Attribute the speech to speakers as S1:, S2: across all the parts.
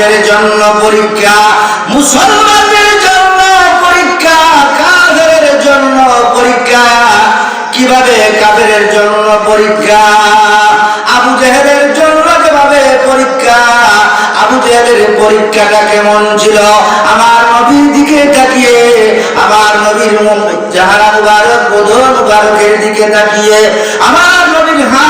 S1: মানুষের জন্য পরীক্ষা, মুসলমানদের জন্য পরীক্ষা কাফেরের জন্য পরীক্ষা। কীভাবে কাফেরের জন্য পরীক্ষা? আবু জেহেলের জন্য যেভাবে পরীক্ষা? আবু জেহেলের পরীক্ষাটা কেমন ছিল? আমার নবীর দিকে তাকিয়ে, আমার নবীর জাহারা মুবারক বোধন মুবারকের দিকে তাকিয়ে, আমার নবীর হাত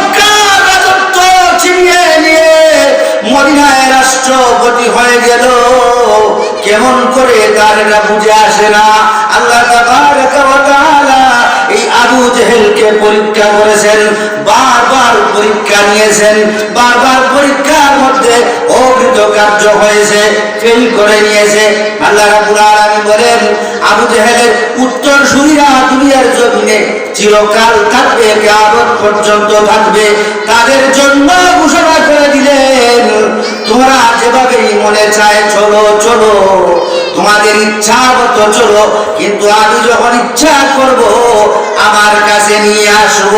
S1: রাষ্ট্রপতি হয়ে গেল। কেমন করে তার এটা বুঝে আসে না। আল্লাহ এই আবু জেহেলকে পরীক্ষা করেছেন, বারবার পরীক্ষা নিয়েছেন, বারবার পরীক্ষার মধ্যে অকৃত কার্য হয়েছে ফেল করে নিয়েছে। আল্লাহ আলামিন বলেন, আবু জেহেলের উত্তর সুরিরা দুনিয়ার জমিনে চিরকাল থাকবে, কিয়ামত পর্যন্ত থাকবে। তাদের জন্য ঘোষণা তোমরা যেভাবেই মনে চায়, চলো চলো। তোমাদের ইচ্ছা মতো চলো, কিন্তু আমি যখন ইচ্ছা করব, আমার কাছে নিয়ে আসব।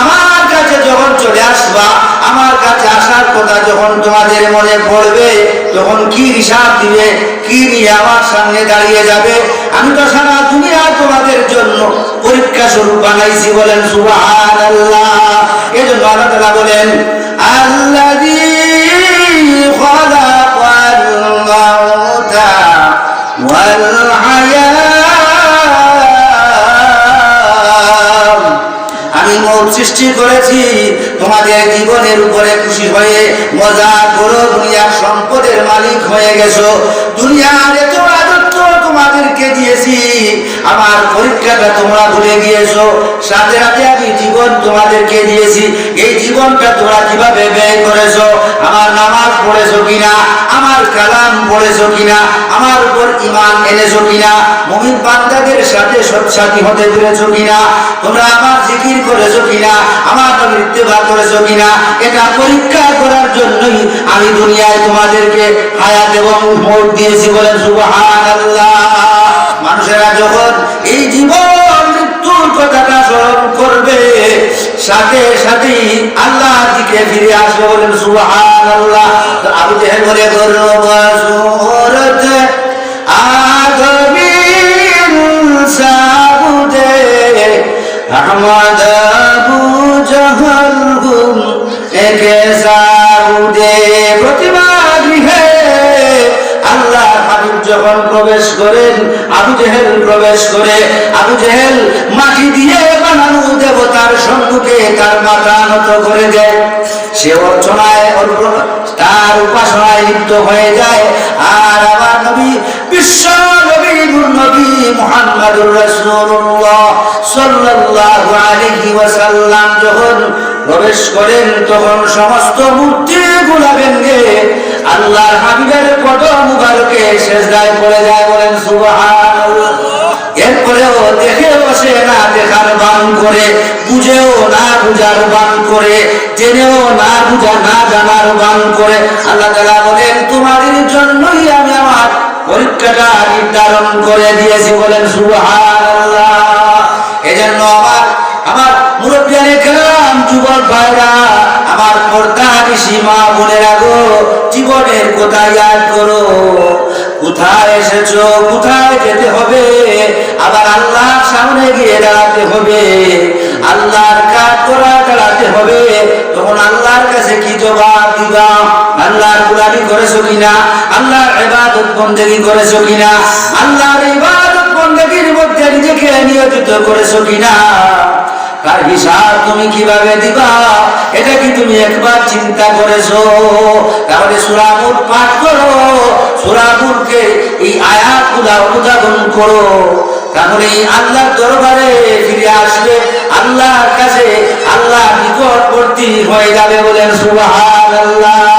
S1: আমার কাছে যখন চলে আসবা, আমার কাছে আসার কথা যখন তোমাদের মনে পড়বে, তখন কি হিসাব দিবে, কি নিয়ে আমার সামনে দাঁড়িয়ে যাবে? আমি তো সারা দুনিয়া তোমাদের জন্য পরীক্ষা স্বরূপ বানাইছি বলেন সুবাহান আল্লাহ এই জন্য আল্লাহ বলেন, আল্লাযী সৃষ্টি করেছি, তোমাদের জীবনের উপরে খুশি হয়ে মজা করো, দুনিয়ার সম্পদের মালিক হয়ে গেছো। দুনিয়ার এত রাজত্ব তোমাদেরকে দিয়েছি, আমার পরীক্ষাটা তোমরা ভুলে গিয়েছো। সাথে সাথে আমি জীবন তোমাদেরকে দিয়েছি, এই জীবনটা তোমরা কীভাবে ব্যয় করেছ, আমার নামাজ পড়েছো কিনা? কালাম পড়েছ কিনা, আমার উপর ইমান এনেছ কিনা, মমিন বান্দাদের সাথে সৎসাথী হতে পেরেছ কিনা, তোমরা আমার জিকির করেছ কিনা, আমার মৃত্যু ইত্তেবা করেছ কিনা, এটা পরীক্ষা করার জন্যই আমি দুনিয়ায় তোমাদেরকে হায়াত এবং ভোট দিয়েছি বলে সুবাহ মানুষেরা যখন সাথে সাথে আল্লাহ দিকে ফিরে আসবে বলেন সুহান আল্লাহ আবু জেহেল বলে আহমদ আবু জহল গুম একে সাবুদে। যখন প্রবেশ করেন, আবু জেহেল প্রবেশ করে, আবু জেহেল মাটি দিয়ে বানানো দেবতার সম্মুখে তার মাথা নত করে দেয়। সে অর্চনায় তার উপাসনায় লিপ্ত হয়ে যায়। আর আমার নবী, বিশ্ব নবী যখন প্রবেশ করেন, তখন সমস্ত মূর্তিগুলা ভেঙে আল্লাহর হাবিবের কদম মুবারকে সেজদায় পড়ে যায় বলেন, সুবহানাল্লাহ। এরপরেও দেখে বসে না দেখার করে, বুঝেও না বুঝার করে, জেনেও না বুঝা, না জানার করে। আল্লাহ তাআলা বলেন, তোমাদের জন্যই আমি আমার পরীক্ষাটা নির্ধারণ করে দিয়েছি বলেন, সুবহানাল্লাহ। এজন্য আমার আমার মুরব্বিয়ানে কেরাম যুবক ভাইরা, আমার পর্দা সীমা মনে রাখো জীবনের কথা ইয়াদ করো কোথায় যেতে হবে? আবার আল্লাহর সামনে গিয়ে দাঁড়াতে হবে। আল্লাহর কাজ করা দাঁড়াতে হবে। তখন আল্লাহর কাছে কি জবাব দিবা? আল্লাহর গুলামি করেছ কিনা? আল্লাহর ইবাদত বন্দেগী করেছ কিনা? আল্লাহর ইবাদত বন্দেগীর মধ্যে নিজেকে নিয়োজিত করেছ কিনা? তার হিসাব তুমি কীভাবে দিবা? এটা কি তুমি একবার চিন্তা করেছ? তাহলে সুরামুর পাঠ করো। সুরামুরকে এই আয়াতগুলা অনুধাবন করো। তাহলে এই আল্লাহর দরবারে ফিরে আসবে আল্লাহর কাছে আল্লাহ নিকটবর্তী হয়ে যাবে বলেন সুবহানাল্লাহ।